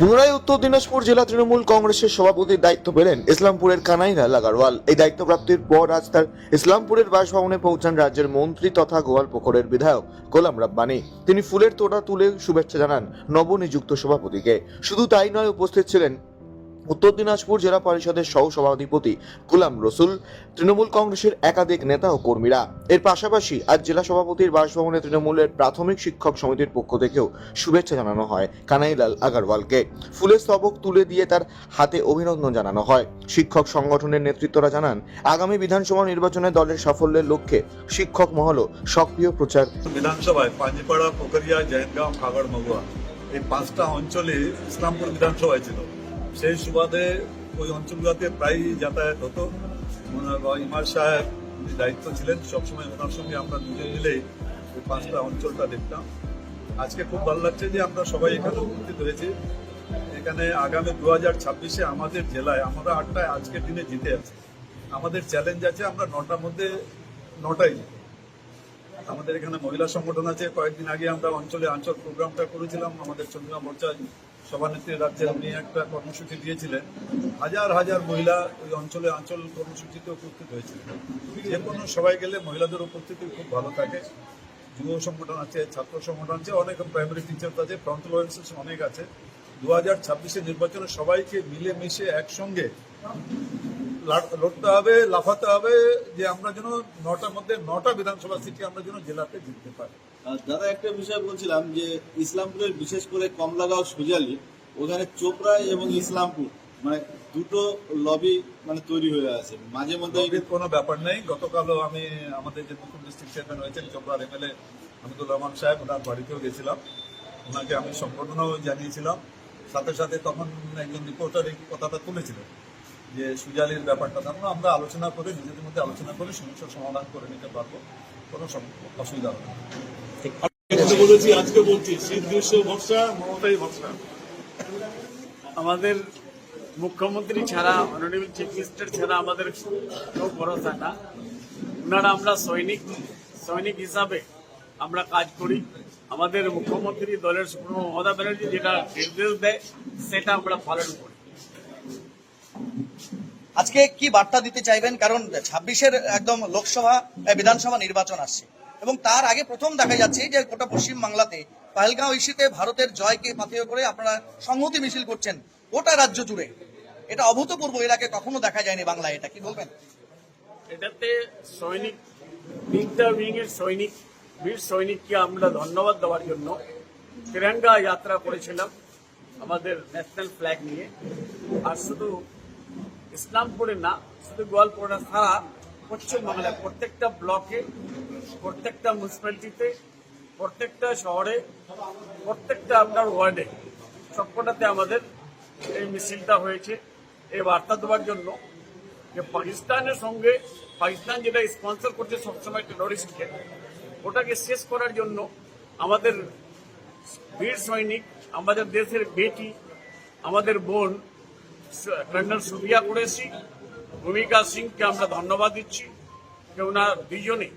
পুনরায় উত্তর দিনাজপুর জেলা তৃণমূল কংগ্রেসের সভাপতির দায়িত্ব পেলেন ইসলামপুরের কানাইলাল আগারওয়াল এই দায়িত্ব প্রাপ্তির পর আজ তার ইসলামপুরের বাসভবনে পৌঁছান রাজ্যের মন্ত্রী তথা গোয়ালপুকুরের বিধায়ক গোলাম রাব্বানি। তিনি ফুলের তোড়া তুলে শুভেচ্ছা জানান নবনিযুক্ত সভাপতিকে। শুধু তাই নয়, উপস্থিত ছিলেন উত্তর দিনাজপুর জেলা পরিষদের সহ সভাধিপতি গুলাম রসুল, তৃণমূল কংগ্রেসের একাধিক নেতা ও কর্মীরা। এর পাশাপাশি আজ জেলা সভাপতির বাসভবনে তৃণমূলের প্রাথমিক শিক্ষক সমিতির পক্ষ থেকেও শুভেচ্ছা জানানো হয় কানাইলাল আগারওয়ালকে। ফুলের স্তবক তুলে দিয়ে তার হাতে অভিনন্দন জানানো হয়। শিক্ষক সংগঠনের নেতৃত্বরা জানান, আগামী বিধানসভা নির্বাচনে দলের সাফল্যের লক্ষ্যে শিক্ষক মহলও সক্রিয় প্রচার বিধানসভায় পোখরিয়া খাগড়, মগুয়া এই পাঁচটা অঞ্চলে ইসলামপুর বিধানসভায় ছিল। সেই সুবাদে ওই অঞ্চলগুলোতে প্রায় যাতায়াত হতো। ইমার সাহেব দায়িত্ব ছিলেন। সবসময় ওনার সঙ্গে আমরা দুজন মিলে ওই পাঁচটা অঞ্চলটা দেখতাম। আজকে খুব ভালো লাগছে যে আমরা সবাই এখানে উপস্থিত হয়েছি। এখানে আগামী দু হাজার ছাব্বিশে আমাদের জেলায়, আমরা আটটায় আজকের দিনে জিতে আছি। আমাদের চ্যালেঞ্জ আছে, আমরা নটার মধ্যে নটাই আমাদের এখানে মহিলা সংগঠন আছে। কয়েকদিন আগে আমরা অঞ্চলে আঞ্চল প্রোগ্রামটা করেছিলাম। আমাদের চন্দ্রিমা মোর্চা সভানেত্রী রাজ্যে উনি একটা কর্মসূচি দিয়েছিলেন। হাজার হাজার মহিলা ওই অঞ্চলে আঞ্চল কর্মসূচিতে উপস্থিত হয়েছিল। যে কোনো সবাই গেলে মহিলাদের উপস্থিতি খুব ভালো থাকে। যুব সংগঠন আছে, ছাত্র সংগঠন আছে, অনেক প্রাইমারি টিচার আছে ফ্রন্ট লাইন্স অনেক আছে। দু হাজার ছাব্বিশে নির্বাচনে সবাইকে মিলেমিশে একসঙ্গে লড়তে হবে, লাফাতে হবে যে আমরা যেন নটার মধ্যে নটা বিধানসভা সিটি আমরা যেন জেলাতে জিততে পারি। দাদা, একটা বিষয় বলছিলাম যে ইসলামপুরের বিশেষ করে কমলাগাঁও সুজালি, ওখানে চোপড়া এবং ইসলামপুর মানে দুটো লবি মানে তৈরি হয়ে আছে। মাঝে মধ্যে কোনো ব্যাপার নেই। গতকালও আমি আমাদের যে নতুন ডিস্ট্রিক্ট চেয়ারম্যান হয়েছেন চোপড়ার এমএলএ হামিদুর রহমান সাহেব, ওনার বাড়িতেও গেছিলাম। ওনাকে আমি সম্বর্ধনাও জানিয়েছিলাম। সাথে সাথে তখন একজন রিপোর্টার এই কথাটা তুলেছিলেন যে সুজালির ব্যাপারটা। আমরা আমরা আলোচনা করে, নিজেদের মধ্যে আলোচনা করে সমস্যার সমাধান করে নিতে পারব। কোনো অসুবিধা হবে না। আমাদের মুখ্যমন্ত্রী ছাড়া অনারেবল চিফ মিনিস্টার ছাড়া আমাদের কেউ ভরসা না। ওনারা আমরা সৈনিক সৈনিক হিসাবে আমরা কাজ করি। আমাদের মুখ্যমন্ত্রী দলের সুপ্রিমো মমতা ব্যানার্জি যেটা নির্দেশ দেয়, সেটা আমরা পালন করি। আজকে কি বার্তা দিতে চাইবেন? কারণ ছাব্বিশের একদম লোকসভা বিধানসভা নির্বাচন আসছে। এবং তার আগে প্রথম দেখা যাচ্ছে যে গোটা পশ্চিম বাংলাতে পাহেলগাঁও ইস্যুতে ভারতের জয়কে পাথেয় করে আপনারা সংহতি মিছিল করছেন গোটা রাজ্য জুড়ে। এটা অভূতপূর্ব, এর আগে কখনো দেখা যায়নি বাংলায় এটা, কি বলবেন? এটাতে সৈনিক তিনটা উইং এর সৈনিক, বীর সৈনিককে আমরা ধন্যবাদ দেওয়ার জন্য তিরঙ্গা যাত্রা করেছিলাম আমাদের ন্যাশনাল ফ্ল্যাগ নিয়ে। আর শুধু ইসলামপুরে না, শুধু গোয়ালপুরে সারা পশ্চিমবাংলায় প্রত্যেকটা ব্লকে প্রত্যেকটা মিউনিসিপ্যালিটিতে প্রত্যেকটা শহরে, প্রত্যেকটা আপনার ওয়ার্ডে সবকটাতে আমাদের এই মিছিলটা হয়েছে। এই বার্তা দেওয়ার জন্য যে পাকিস্তানের সঙ্গে, পাকিস্তান যেটা স্পন্সর করছে সবসময় টেরোরিস্টকে ওটাকে শেষ করার জন্য আমাদের বীর সৈনিক, আমাদের দেশের বেটি, আমাদের বোন কর্নেল সুবিয়া কুরেশি, ভূমিকা সিংকে আমরা ধন্যবাদ দিচ্ছি। যে ওনার দুজনে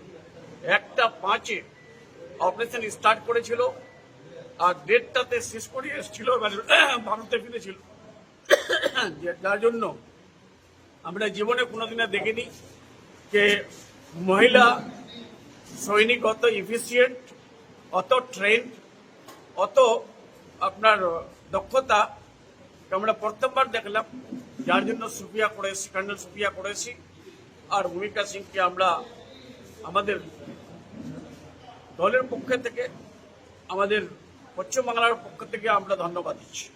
একটা পাঁচে অপারেশন স্টার্ট করেছিল আর ডেটটাতে শেষ করে এসেছিল ভারতে ফিরেছিল। যার জন্য আমরা জীবনে কোনোদিনে দেখিনি যে মহিলা, সৈনিক, অত ইফিসিয়েন্ট অত ট্রেন অত আপনার দক্ষতা, আমরা প্রথমবার দেখলাম। যার জন্য সুফিয়া করেছি, কর্নেল সুফিয়া করেছি। আর ভূমিকা সিংকে আমরা আমাদের দলের পক্ষ থেকে, আমাদের পশ্চিমবাংলার পক্ষ থেকে আমরা ধন্যবাদ দিচ্ছি।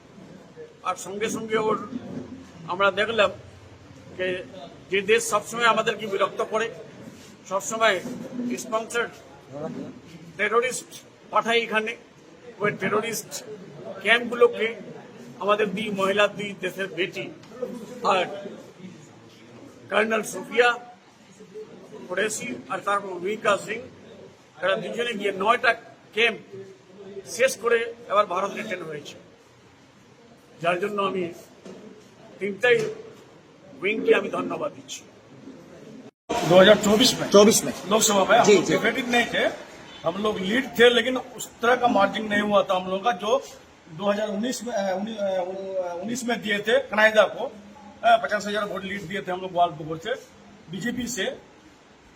আর সঙ্গে সঙ্গে ওর আমরা দেখলাম যে যে দেশ সবসময় আমাদেরকে বিরক্ত করে, সবসময় স্পন্সার টেরোরিস্ট পাঠায় এখানে, ওই টেরোরিস্ট ক্যাম্পগুলোকে আমাদের দুই মহিলা, দুই দেশের বেটি আর কর্নেল সুফিয়া কুরেশি আর তারপর ভূমিকা সিং এরা দুজনে গিয়ে নয়টা ক্যাম্প শেষ করে এবার ভারত রিটার্ন হয়েছে যার জন্য আমি তিনটাই উইংকে আমি ধন্যবাদ দিচ্ছি 2024 में চব্বিশ মে लोकसभा में हम जी, लोग जी। डिफेटिव नहीं थे हम लोग लीड थे लेकिन उस तरह का मार्जिन नहीं हुआ था हम लोगों का जो 2019 में उन्नीस में दिए थे कनाइदा को पचास हजार वोट लीड दिए थे हम लोग ग्वालपुर से बीजेपी से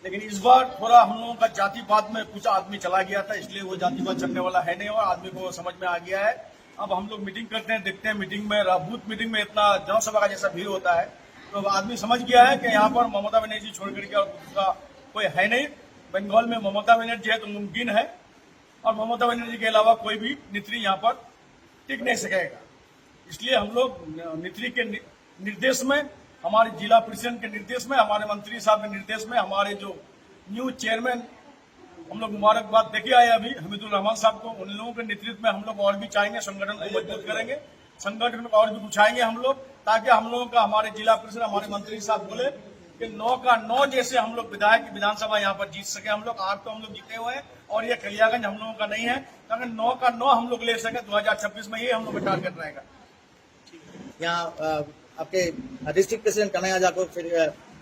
लेकिन इस बार थोड़ा हम लोगों का जातिवाद में कुछ आदमी चला गया था, इसलिए वो जातिवाद चलने वाला है नहीं और आदमी को समझ में आ गया है। अब हम लोग मीटिंग करते हैं, देखते हैं मीटिंग में बूथ मीटिंग में इतना जनसभा का जैसा भीड़ होता है। तो आदमी समझ गया है कि यहाँ पर ममता बनर्जी छोड़ करके और दूसरा कोई है नहीं। बंगाल में ममता बनर्जी है तो मुमकिन है। और ममता बनर्जी के अलावा कोई भी नेत्री यहाँ पर टिक नहीं सकेगा। इसलिए हम लोग नेत्री के निर्देश में हमारे जिला प्रेसिडेंट के निर्देश में, हमारे मंत्री साहब के निर्देश में, हमारे जो न्यू चेयरमैन हम लोग मुबारकबाद देके आए अभी हमीदुल रहमान साहब को। उन लोगों के नेतृत्व में हम लोग और भी चाहेंगे, संगठन को मज़बूत करेंगे। संगठन को और भी उठाएँगे हम लोग, ताकि हम लोगों का, हमारे जिला परिषद, हमारे मंत्री साहब बोले कि नौ का नौ जैसे हम लोग विधायक विधानसभा यहाँ पर जीत सके हम लोग। आठ तो हम लोग जीते हुए हैं और ये कलियागंज हम लोगों का नहीं है। ताकि नौ का नौ हम लोग ले सके 2026 में ये हम लोग का टारगेट रहेगा। यहाँ आपके डिस्ट्रिक्ट प्रेसिडेंट कन्हैया को फिर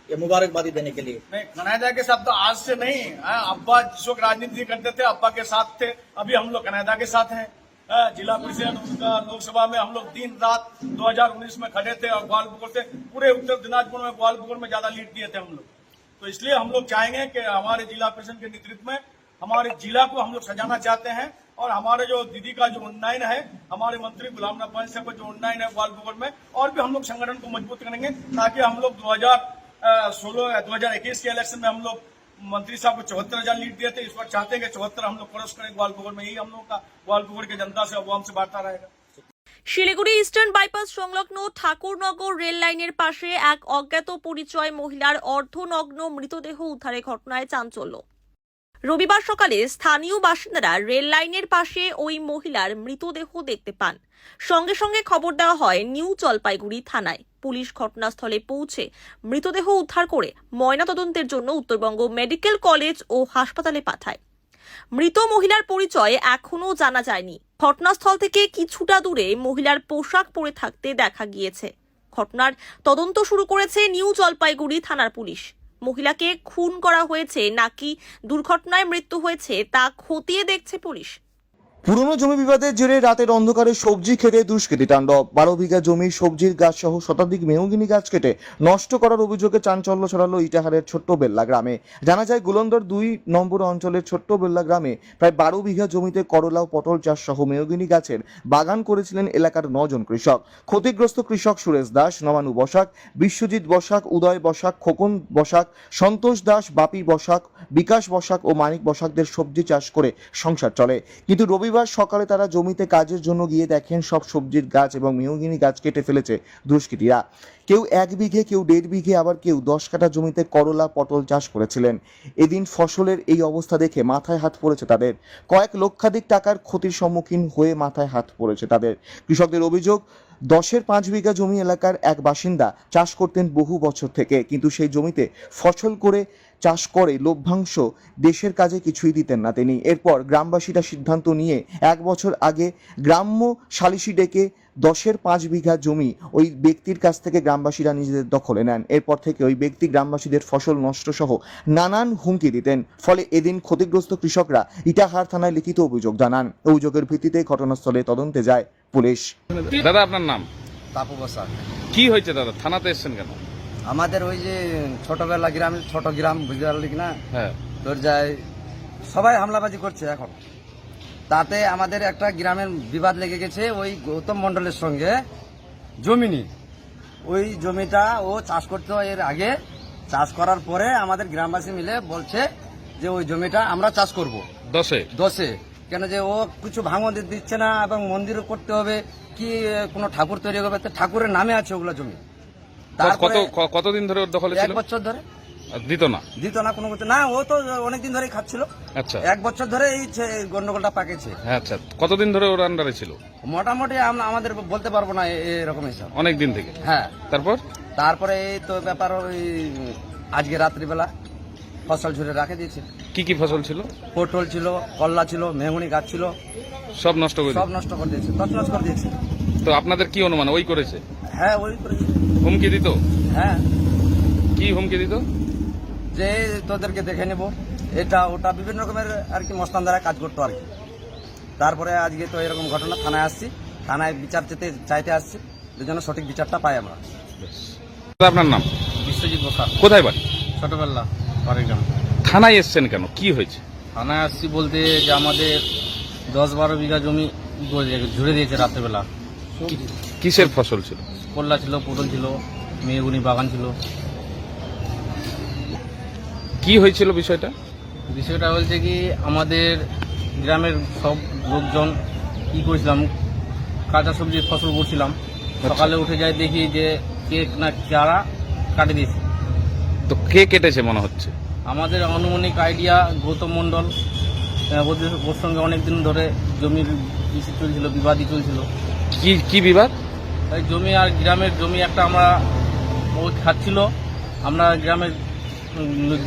ये मुबारकबादी देने के लिए। नहीं कनाडा के साथ तो आज से नहीं हाँ, अब्बा जिस वक्त राजनीति करते थे अब्बा के साथ थे अभी हम लोग कनाडा के साथ हैं। हाँ, जिला उनका लोकसभा में हम लोग दिन रात 2019 में खड़े थे और ग्वालपुर से पूरे उत्तर दिनाजपुर में ग्वालपुर में ज़्यादा लीड दिए थे हम लोग। तो इसलिए हम लोग चाहेंगे कि हमारे जिला परिषद के नेतृत्व में हमारे जिला को हम लोग सजाना चाहते हैं। और हमारे जो दीदी का जो उन्नयन है हमारे मंत्री गुलाम नबी साहब का जो उन्नयन है ग्वालपुर में और भी हम लोग संगठन को मजबूत करेंगे ताकि हम लोग दो हजार सोलह दो हजार इक्कीस के इलेक्शन में हम लोग मंत्री साहब को चौहत्तर हजार लीड दिए थे इस बार चाहते हैं कि चौहत्तर हम लोग क्रॉस करें ग्वालपुर में यही हम लोग का ग्वालपुर की जनता से अवाम से वार्ता रहेगा শিলিগুড়ি ইস্টার্ন বাইপাস সংলগ্ন ঠাকুরনগর রেল লাইনের পাশে এক অজ্ঞাত পরিচয় মহিলার অর্ধনগ্ন মৃতদেহ উদ্ধারের ঘটনায় চাঞ্চল্য রবিবার সকালে স্থানীয় বাসিন্দারা রেল লাইনের পাশে ওই মহিলার মৃতদেহ দেখতে পান। সঙ্গে সঙ্গে খবর দেওয়া হয়, নিউ জলপাইগুড়ি থানায় পুলিশ ঘটনাস্থলে পৌঁছে মৃতদেহ উদ্ধার করে ময়নাতদন্তের জন্য উত্তরবঙ্গ মেডিকেল কলেজ ও হাসপাতালে পাঠায়। মৃত মহিলার পরিচয় এখনও জানা যায়নি। ঘটনাস্থল থেকে কিছুটা দূরে মহিলার পোশাক পরে থাকতে দেখা গিয়েছে। ঘটনার তদন্ত শুরু করেছে নিউ জলপাইগুড়ি থানার পুলিশ। মহিলাকে খুন করা হয়েছে নাকি দুর্ঘটনায় মৃত্যু হয়েছে তা খতিয়ে দেখছে পুলিশ। পুরনো জমি বিবাদের জেরে রাতের অন্ধকারে সবজি খেতে দুষ্কৃতী তাণ্ডব। বারো বিঘা জমির সবজির গাছ সহ শতাধিক মেহগিনি গাছ কেটে নষ্ট করার অভিযোগে চাঞ্চল্য ছড়ালো ইটাহারের ছোট্ট বেল্লা গ্রামে। জানা যায়, গুলন্দর দুই নম্বর অঞ্চলের ছোট্ট বেল্লা গ্রামে প্রায় বারো বিঘা জমিতে করলা ও পটল চাষ সহ মেহগিনি গাছের বাগান করেছিলেন এলাকার নজন কৃষক। ক্ষতিগ্রস্ত কৃষক সুরেশ দাস, নবানু বসাক, বিশ্বজিৎ বসাক, উদয় বসাক, খোকন বসাক, সন্তোষ দাস, বাপি বসাক, বিকাশ বসাক ও মানিক বসাকদের সবজি চাষ করে সংসার চলে। কিন্তু রবিবার সকালে তারা জমিতে কাজের জন্য গিয়ে দেখেন সব সবজির গাছ এবং মেহগিনি গাছ কেটে ফেলেছে দুষ্কৃতীরা। কেউ এক বিঘে, কেউ দেড় বিঘে, আবার কেউ দশ কাঠা জমিতে করলা, পটল চাষ করেছিলেন। এদিন ফসলের এই অবস্থা দেখে মাথায় হাত পড়েছে তাদের। কয়েক লক্ষাধিক টাকার ক্ষতির সম্মুখীন হয়ে মাথায় হাত পড়েছে তাদের। কৃষকদের অভিযোগ, দশের পাঁচ বিঘা জমি এলাকার এক বাসিন্দা চাষ করতেন বহু বছর থেকে, কিন্তু সেই জমিতে ফসল করে চাষ করে লভ্যাংশ দেশের কাজে কিছুই দিতেন না তিনি। এরপর গ্রামবাসীরা সিদ্ধান্ত নিয়ে এক বছর আগে গ্রাম্য সালিশি ডেকে দশের পাঁচ বিঘা জমি ওই ব্যক্তির কাছ থেকে গ্রামবাসীরা নিজেদের দখলে নেন। এরপর থেকে ওই ব্যক্তি গ্রামবাসীদের ফসল নষ্ট সহ নানান হুমকি দিতেন। ফলে এদিন ক্ষতিগ্রস্ত কৃষকরা ইটাহার থানায় লিখিত অভিযোগ জানান। অভিযোগের ভিত্তিতে ঘটনাস্থলে তদন্তে যায় পুলিশ। দাদা আপনার নাম? তাপু কি হয়েছে দাদা? থানাতে এসেছেন কেন? আমাদের ওই যে ছোটবেলা গ্রাম ছোট গ্রাম বুঝতে পারলি না হ্যাঁ। তোর যায় সবাই হামলাবাজি করছে এখন। তাতে আমাদের একটা গ্রামের বিবাদ লেগে গেছে ওই গৌতম মণ্ডলের সঙ্গে। জমি নিয়ে ওই জমিটা ও চাষ করতে হয় এর আগে। চাষ করার পরে আমাদের গ্রামবাসী মিলে বলছে যে ওই জমিটা আমরা চাষ করব। দশে? দশে। কেন যে ও কিছু ভাঙন দিচ্ছে না এবং মন্দিরও করতে হবে কি কোনো ঠাকুর তৈরি করবে? তো ঠাকুরের নামে আছে ওগুলো জমি। কত কতদিন ধরে ওর দখলে এক বছর ধরে। দিত না? দিত না কোনো না ও তো অনেকদিন ধরেই খাচ্ছিল। আচ্ছা। এক বছর ধরে এই গন্ডগোলটা পাকেছে। হ্যাঁ আচ্ছা। কতদিন ধরে ওর আন্ডারে ছিল? মোটামুটি আমরা আমাদের বলতে পারব না এরকম হিসাব অনেক দিন থেকে? হ্যাঁ। তারপর? তারপরে এই তো ব্যাপার ওই আজকে রাত্রিবেলা ফসল ঝুড়ে রাখে দিয়েছে। কি কি ফসল ছিল? পটল ছিল কল্লা ছিল মেহগুনি গাছ ছিল। সব নষ্ট করে সব নষ্ট করে দিয়েছে তছনছ করে দিয়েছে। তো আপনাদের কি অনুমান? ওই করেছে? হ্যাঁ ওই হুমকি দিত? হ্যাঁ। কি হুমকি দিত? যে তোদেরকে দেখে নেব। এটা ওটা বিভিন্ন রকমের আর কি মস্তান দ্বারা কাজ করতো আর কি। তারপরে আজকে তো এরকম ঘটনা থানায় আসছি। থানায় বিচার যেতে চাইতে আসছি যেন সঠিক বিচারটা পাই আমরা। আপনার নাম? বিশ্বজিৎ বসাক। কোথায় বাড়ি? ছোটবেলা বাড়িগ্রাম। থানায় এসছেন কেন? কি হয়েছে? থানায় আসছি বলতে যে আমাদের দশ বারো বিঘা জমি ঝুড়ে দিয়েছে রাত্রেবেলা। কিসের ফসল ছিল? করলা ছিল পটল ছিল মেয়েগুনি বাগান ছিল। কি হয়েছিল বিষয়টা? বিষয়টা বলছে কি আমাদের গ্রামের সব লোকজন কি করেছিলাম কাঁচা সবজির ফসল করছিলাম। সকালে উঠে যাই দেখি যে কেক না চারা কাটে দিয়েছে। তো কে কেটেছে মনে হচ্ছে? আমাদের আনুমানিক আইডিয়া গৌতম মণ্ডল ওর সঙ্গে অনেকদিন ধরে জমির চলছিল বিবাদই চলছিল। কি কি বিবাদ? তাই জমি আর গ্রামের জমি একটা আমরা ও খাচ্ছিল। আমরা গ্রামের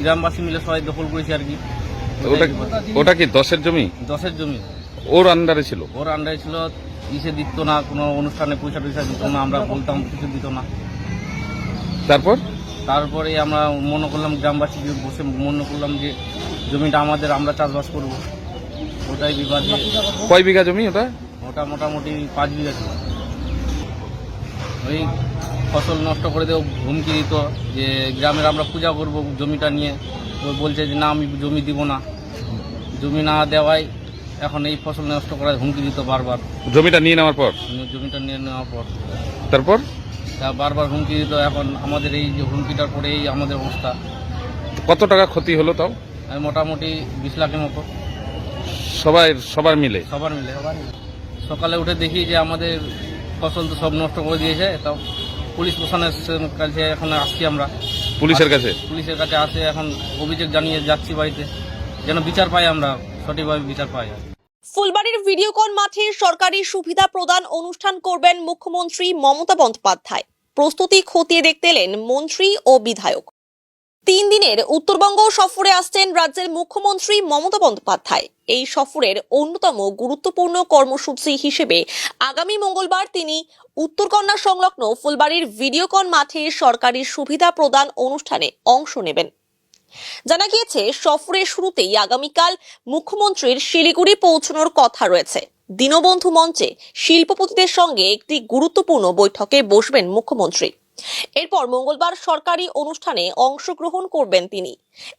গ্রামবাসী মিলে সবাই দখল করেছি আর কি। ওটা ওটা কি দশের জমি? দশের জমি। ওর আন্ডারে ছিল? ওর আন্ডারে ছিল ইসে দিত না কোনো অনুষ্ঠানে পয়সা টয়সা দিত না আমরা বলতাম কিছু দিত না। তারপর? তারপরে আমরা মনে করলাম গ্রামবাসী বসে মনে করলাম যে জমিটা আমাদের আমরা চাষবাস করব। ওটাই বিবাদ কয় বিঘা জমি ওটা? ওটা মোটামুটি পাঁচ বিঘা ছিল ওই ফসল নষ্ট করে দেও হুমকি দিত যে গ্রামের আমরা পূজা করব জমিটা নিয়ে। ও বলছে যে না আমি জমি দিব না। জমি না দেওয়ায় এখন এই ফসল নষ্ট করার হুমকি দিত বারবার। জমিটা নিয়ে নেওয়ার পর? জমিটা নিয়ে নেওয়ার পর। তারপর? তা বারবার হুমকি দিত। এখন আমাদের এই যে হুমকিটার পরে এই আমাদের অবস্থা। কত টাকা ক্ষতি হলো তাও? আমি মোটামুটি বিশ লাখের মতো। সবাই সবার মিলে? সবার মিলে। সকালে উঠে দেখি যে আমাদের ফসল তো সব নষ্ট করে দিয়েছে তাও পুলিশ প্রশাসনের কাছে এখন আসছি আমরা। পুলিশের কাছে? পুলিশের কাছে আসে এখন অভিযোগ জানিয়ে যাচ্ছি বাড়িতে যেন বিচার পাই আমরা সঠিকভাবে বিচার পাই। ফুলবাড়ির ভিডিওকন মাঠে সরকারি সুবিধা প্রদান অনুষ্ঠান করবেন মুখ্যমন্ত্রী মমতা বন্দ্যোপাধ্যায়। প্রস্তুতি খতিয়ে দেখতে এলেন মন্ত্রী ও বিধায়ক। তিন দিনের উত্তরবঙ্গ সফরে আসছেন রাজ্যের মুখ্যমন্ত্রী মমতা বন্দ্যোপাধ্যায়। এই সফরের অন্যতম গুরুত্বপূর্ণ কর্মসূচি হিসেবে আগামী মঙ্গলবার তিনি উত্তরকন্যা সংলগ্ন ফুলবাড়ির ভিডিওকন মাঠে সরকারি সুবিধা প্রদান অনুষ্ঠানে অংশ নেবেন। জানা গিয়েছে, সফরের শুরুতেই আগামীকাল মুখ্যমন্ত্রীর শিলিগুড়ি পৌঁছানোর কথা রয়েছে। দীনবন্ধু মঞ্চে শিল্পপতিদের সঙ্গে একটি গুরুত্বপূর্ণ বৈঠকে বসবেন মুখ্যমন্ত্রী। এরপর মঙ্গলবার সরকারি অনুষ্ঠানে অংশগ্রহণ করবেন তিনি।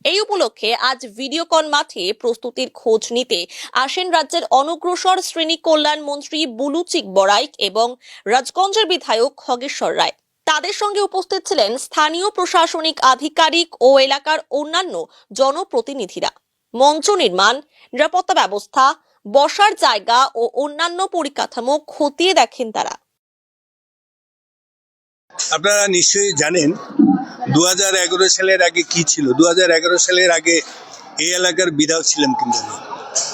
এই উপলক্ষে আজ ভিডিওকন মাঠে প্রস্তুতির খোঁজ নিতে আসেন রাজ্যের অনগ্রসর শ্রেণি কল্যাণ মন্ত্রী বুলুচিক বড়াইক এবং রাজগঞ্জের বিধায়ক খগেশ্বর রায়। তাদের সঙ্গে উপস্থিত ছিলেন স্থানীয় প্রশাসনিক আধিকারিক ও এলাকার অন্যান্য জনপ্রতিনিধিরা। মঞ্চ নির্মাণ, নিরাপত্তা ব্যবস্থা, বসার জায়গা ও অন্যান্য পরিকাঠামো খতিয়ে দেখেন তারা। আপনারা নিশ্চয়ই জানেন দু হাজার এগারো সালের আগে কি ছিল? দু হাজার এগারো সালের আগে এই এলাকার বিধায়ক ছিলাম কিন্তু।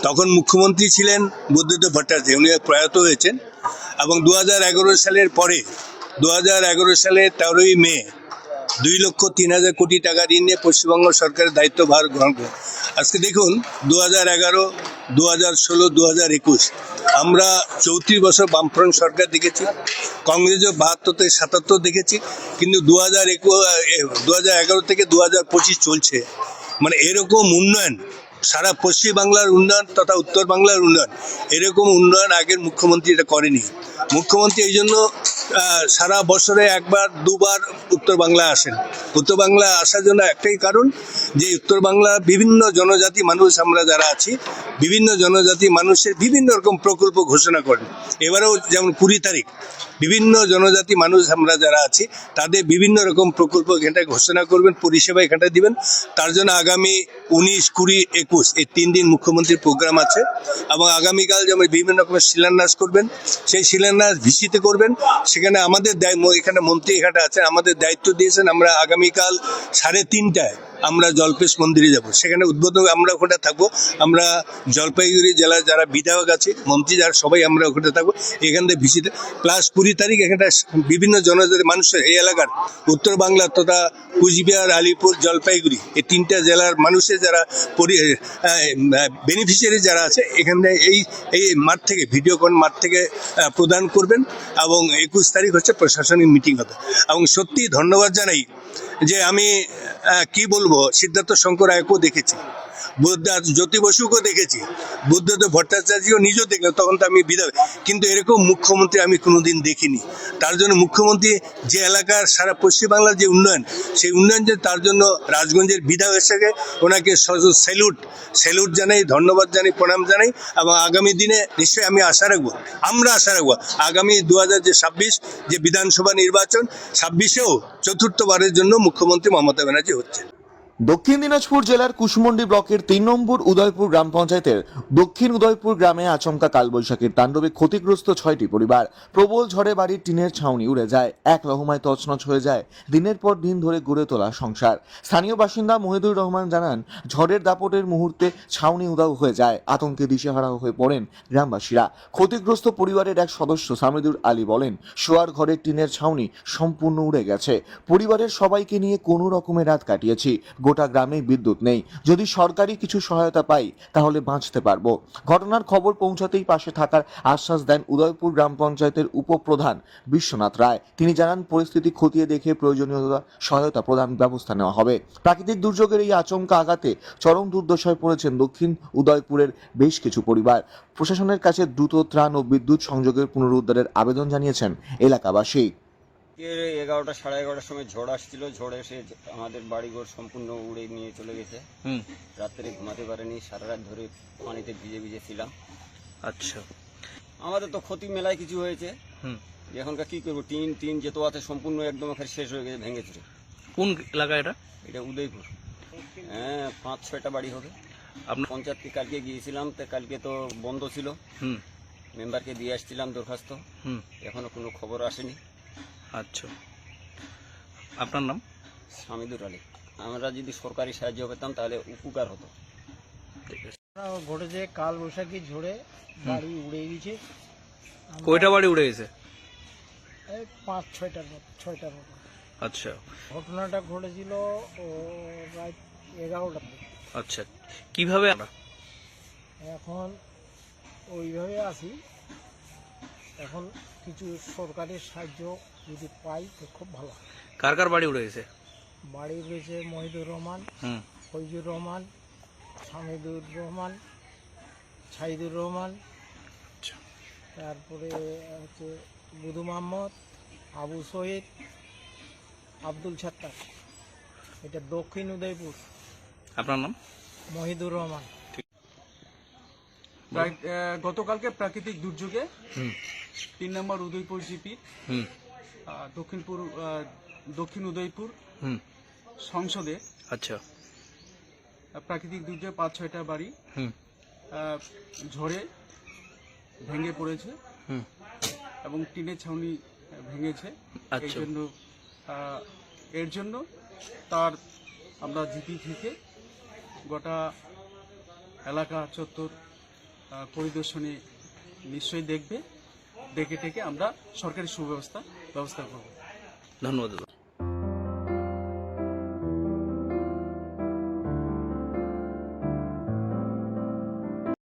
তখন মুখ্যমন্ত্রী ছিলেন বুদ্ধদেব ভট্টাচার্য, উনি প্রয়াত হয়েছেন। এবং দু হাজার এগারো সালের পরে দু হাজার এগারো সালের তেরোই মে, দুই লক্ষ তিন হাজার কোটি টাকা ঋণ নিয়ে পশ্চিমবঙ্গ সরকারের দায়িত্বভার গ্রহণ করে। আজকে দেখুন দু হাজার এগারো দু হাজার ষোলো দু হাজার একুশ আমরা চৌত্রিশ বছর বামফ্রন্ট সরকার দেখেছি, কংগ্রেসও বাহাত্তর থেকে সাতাত্তর দেখেছি, কিন্তু দু হাজার দু হাজার এগারো থেকে দু হাজার পঁচিশ চলছে। মানে এরকম উন্নয়ন সারা পশ্চিম বাংলার উন্নয়ন তথা উত্তর বাংলার উন্নয়ন, এরকম উন্নয়ন আগের মুখ্যমন্ত্রী এটা করেনি। মুখ্যমন্ত্রী এই জন্য সারা বছরে একবার, দুবার উত্তর বাংলায় আসেন। উত্তর বাংলা আসার জন্য একটাই কারণ যে উত্তর বাংলার বিভিন্ন জনজাতি মানুষ আমরা যারা আছি, বিভিন্ন জনজাতি মানুষের বিভিন্ন রকম প্রকল্প ঘোষণা করেন। এবারেও যেমন কুড়ি তারিখ, বিভিন্ন জনজাতি মানুষ আমরা যারা আছি, তাদের বিভিন্ন রকম প্রকল্প এখানটা ঘোষণা করবেন, পরিষেবা এখানটা দিবেন। তার জন্য আগামী উনিশ, কুড়ি, একুশ এই তিন দিন মুখ্যমন্ত্রীর প্রোগ্রাম আছে এবং আগামীকাল যেমন বিভিন্ন রকমের শিলান্যাস করবেন, সেই শিলান্যাস ভিসিতে করবেন। সেখানে আমাদের দায় এখানে মন্ত্রী এখানে আছেন, আমাদের দায়িত্ব দিয়েছেন আমরা আগামীকাল সাড়ে তিনটায় আমরা জলপেশ মন্দিরে যাব। সেখানে উদ্বোধন আমরা ওখানে থাকব। আমরা জলপাইগুড়ি জেলার যারা বিধায়ক আছে, মন্ত্রী যারা, সবাই আমরা ওখানে থাকব। এখান থেকে ভিসিতে। প্লাস কুড়ি তারিখ এখানটা বিভিন্ন জনজাতি মানুষের এই এলাকার উত্তর বাংলা তথা কুচবিহার, আলিপুর, জলপাইগুড়ি, এই তিনটা জেলার মানুষের যারা বেনিফিশিয়ারি যারা আছে, এখানে এই এই মাঠ থেকে ভিডিওকন মাঠ থেকে প্রদান করবেন এবং একুশ তারিখ হচ্ছে প্রশাসনিক মিটিং হবে। এবং সত্যি ধন্যবাদ জানাই যে আমি কি বলব, সিদ্ধার্থ শঙ্কর রায়কেও দেখেছি, বুদ্ধ জ্যোতি বসুকেও দেখেছি বুদ্ধদেব ভট্টাচার্যও নিজেও দেখলাম তখন তো আমি বিধায়ক কিন্তু এরকম মুখ্যমন্ত্রী আমি কোনোদিন দেখিনি। তার জন্য মুখ্যমন্ত্রী যে এলাকার সারা পশ্চিমবাংলার যে উন্নয়ন, সেই উন্নয়ন যে তার জন্য রাজগঞ্জের বিধায়ক হিসেবে ওনাকে স্যালুট স্যালুট জানাই, ধন্যবাদ জানাই, প্রণাম জানাই, এবং আগামী দিনে নিশ্চয়ই আমি আশা রাখব, আমরা আশা রাখব, আগামী দু হাজার যে ছাব্বিশ যে বিধানসভা নির্বাচন, ছাব্বিশেও চতুর্থবারের জন্য মুখ্যমন্ত্রী মমতা ব্যানার্জি হচ্ছে দক্ষিণ দিনাজপুর জেলার কুশমন্ডি ব্লকের তিন নম্বর উদয়পুর গ্রাম পঞ্চায়েতের দক্ষিণ উদয়পুর গ্রামে আচমকা কালবৈশাখীর তাণ্ডবে ক্ষতিগ্রস্ত ছয়টি পরিবার। প্রবল ঝড়ে বাড়ির টিনের ছাউনি উড়ে যায়। এক রহমায় তছনছ হয়ে যায়। দিনের পর দিন ধরে গড়ে তোলা সংসার। স্থানীয় বাসিন্দা মহিদুর রহমান জানান, ঝড়ের দাপটের মুহূর্তে ছাউনি উদাও হয়ে যায়। আতঙ্কে দিশেহারা হয়ে পড়েন গ্রামবাসীরা। ক্ষতিগ্রস্ত পরিবারের এক সদস্য সামিদুর আলী বলেন, শোয়ার ঘরের টিনের ছাউনি সম্পূর্ণ উড়ে গেছে। পরিবারের সবাইকে নিয়ে কোনো রকমে রাত কাটিয়েছি। গোটা গ্রামে বিদ্যুৎ নেই। যদি সরকারি কিছু সহায়তা পাই, তাহলে বাঁচতে পারব। ঘটনার খবর পৌঁছাতেই পাশে থাকার আশ্বাস দেন উদয়পুর গ্রাম পঞ্চায়েতের উপপ্রধান বিশ্বনাথ রায়। তিনি জানান, পরিস্থিতি খতিয়ে দেখে প্রয়োজনীয়তা সহায়তা প্রদান ব্যবস্থা নেওয়া হবে। প্রাকৃতিক দুর্যোগের এই আচমকা আঘাতে চরম দুর্দশায় পড়েছেন দক্ষিণ উদয়পুরের বেশ কিছু পরিবার। প্রশাসনের কাছে দ্রুত ত্রাণ ও বিদ্যুৎ সংযোগের পুনরুদ্ধারের আবেদন জানিয়েছেন এলাকাবাসী। এর এগারোটা সাড়ে এগারোটার সময় ঝড় আসছিল। ঝড় এসে আমাদের বাড়িঘর সম্পূর্ণ উড়ে নিয়ে চলে গেছে। হুম। রাত্রে ঘুমাতে পারেনি সারা রাত ধরে পানিতে ভিজে ভিজে ছিলাম। আচ্ছা। আমাদের তো ক্ষতি মেলায় কিছু হয়েছে। হুম। এখনকার কি করব? টিন টিন যেত আছে সম্পূর্ণ একদম এখানে শেষ হয়ে গেছে ভেঙে চুরে। কোন এলাকা এটা? এটা উদয়পুর। হ্যাঁ পাঁচ ছয়টা বাড়ি হবে। আপনার পঞ্চায়েতকে কালকে গিয়েছিলাম তো কালকে তো বন্ধ ছিল। মেম্বারকে দিয়ে আসছিলাম দরখাস্ত। হুম। এখনও কোনো খবর আসেনি। আচ্ছা। আপনার নাম? স্বামীদুর আলী। আমরা যদি সরকারি সাহায্য পেতাম তাহলে উপকার হতো। ঠিক আছে। ঘটেছে কাল বৈশাখী ঝড়ে বাড়ি উড়ে গেছে। কয়টা বাড়ি উড়ে গেছে? এই পাঁচ ছয়টার মতো ছয়টার মতো। আচ্ছা। ঘটনাটা ঘটেছিল ও রাত এগারোটার দিকে। আচ্ছা। কীভাবে আমরা? এখন ওইভাবে আছি। এখন কিছু সরকারি সাহায্য যদি পাই তো খুব ভালো। কার কার বাড়ি উড়ে গেছে? বাড়ি রয়েছে মহিদুর রহমান ফৈজুর রহমান হামিদুর রহমান ছাইদুর রহমান আচ্ছা। তারপরে হচ্ছে বুধু মোহাম্মদ আবু শহীদ আব্দুল ছাত্তার। এটা দক্ষিণ উদয়পুর। আপনার নাম? মহিদুর রহমান। গতকালকে প্রাকৃতিক দুর্যোগে হুম। তিন নম্বর উদয়পুর জিপি দক্ষিণপুর দক্ষিণ উদয়পুর হুম। সংসদে আচ্ছা। প্রাকৃতিক দুর্যোগ পাঁচ ছয়টা বাড়ি ঝড়ে ভেঙে পড়েছে হুম। এবং টিনের ছাউনি ভেঙেছে। এই আচ্ছা জন্য এর জন্য তার আমরা জিপি থেকে গোটা এলাকা চত্বর পরিদর্শনে নিশ্চয়ই দেখবে দেখে টেকে আমরা সরকারি সুব্যবস্থা ব্যবস্থা করব ধন্যবাদ দাদা